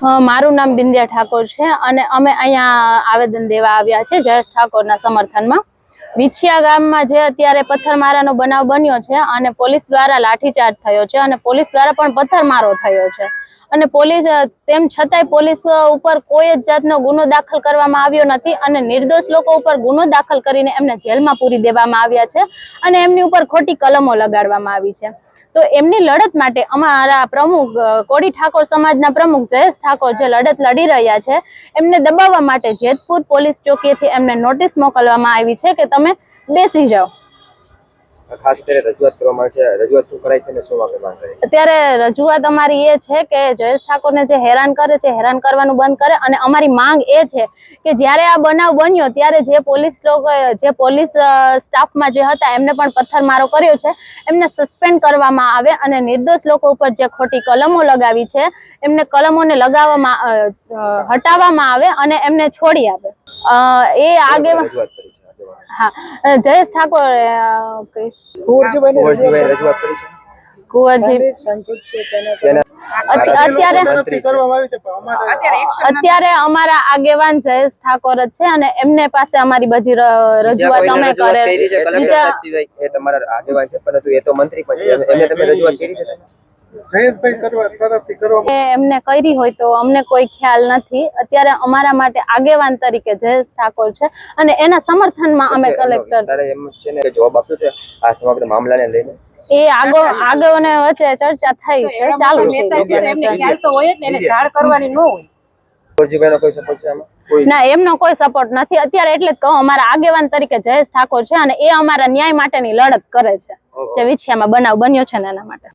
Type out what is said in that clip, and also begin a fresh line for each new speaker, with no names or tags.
મારું નામ બિંદ્યા ઠાકોર છે અને અમે અહીંયા આવેદન દેવા આવ્યા છે જયેશ ઠાકોરના સમર્થનમાં. વિછિયા ગામમાં જે અત્યારે પથ્થરમારાનો બનાવ બન્યો છે અને પોલીસ દ્વારા લાઠીચાર્જ થયો છે અને પોલીસ દ્વારા પણ પથ્થરમારો થયો છે. અને પોલીસ તેમ છતાંય પોલીસ ઉપર કોઈ જ જાતનો ગુનો દાખલ કરવામાં આવ્યો નથી અને નિર્દોષ લોકો ઉપર ગુનો દાખલ કરીને એમને જેલમાં પૂરી દેવામાં આવ્યા છે અને એમની ઉપર ખોટી કલમો લગાડવામાં આવી છે. તો એમની લડત માટે અમારા પ્રમુખ કોડી ઠાકોર સમાજના પ્રમુખ જયેશ ઠાકોર જે લડત લડી રહ્યા છે, એમને દબાવવા માટે જેતપુર પોલીસ ચોકીએથી એમને નોટિસ મોકલવામાં આવી છે કે તમે બેસી જાઓ.
ખાસ કરીને રજૂઆત કરવામાં આવે છે રજૂઆત શું કરાય છે અને શું આપણે માંગ કરે
અત્યારે રજૂઆત અમારી એ છે કે જયેશ ઠાકોરને જે હેરાન કરે છે હેરાન કરવાનું બંધ કરે અને અમારી માંગ એ છે કે જ્યારે આ બનાવ બન્યો ત્યારે જે પોલીસ લોકો જે પોલીસ સ્ટાફમાં જે હતા એમને પણ પથ્થરમારો કર્યો છે એમને સસ્પેન્ડ કરવામાં આવે અને નિર્દોષ લોકો ઉપર જે ખોટી કલમો લગાવી છે એમને કલમોને લગાવવામાં હટાવવામાં આવે અને એમને છોડી આપે. એ આગેવાન
રજૂઆત કરી છે આગેવાનો.
હા. જયેશ ઠાકોર
કુંવરજીભાઈ રજૂઆત કરી છે.
કુંવરજી. અત્યારે
મંત્રી છે.
અત્યારે અમારા આગેવાન જયેશ ઠાકોર જ છે અને એમને પાસે અમારી બધી રજૂઆત અમે કરેલ બીજા
તમારા આગેવાન છે પરંતુ એ તો મંત્રી પણ છે. એમને તમે રજૂઆત કરી છે?
જયેશભાઈ કરવા તરફથી કરવામાં
એ એમને કરી હોય તો અમને કોઈ ખ્યાલ નથી. અત્યારે અમારા માટે આગેવાન તરીકે જયેશ ઠાકોર છે અને એના સમર્થનમાં અમે કલેક્ટર
તારે એમ છે ને કે જવાબ આપ્યો છે આ સમગ્ર મામલાને લઈને?
એ આગો આગેવાને વચ્ચે ચર્ચા થઈ છે. ચાલુ છે.
એમને ખ્યાલ તો હોય ને એને જાણ કરવાની ન હોય.
કુંવરજીભાઈનો કોઈ સપોર્ટ છે આમાં? કોઈ?
ના એમનો કોઈ સપોર્ટ નથી. અત્યારે એટલે જ કહું અમારા આગેવાન તરીકે જયેશ ઠાકોર છે અને એ અમારા ન્યાય માટેની લડત કરે છે. જે વિછિયામાં બનાવ બન્યો છે ને એના માટે.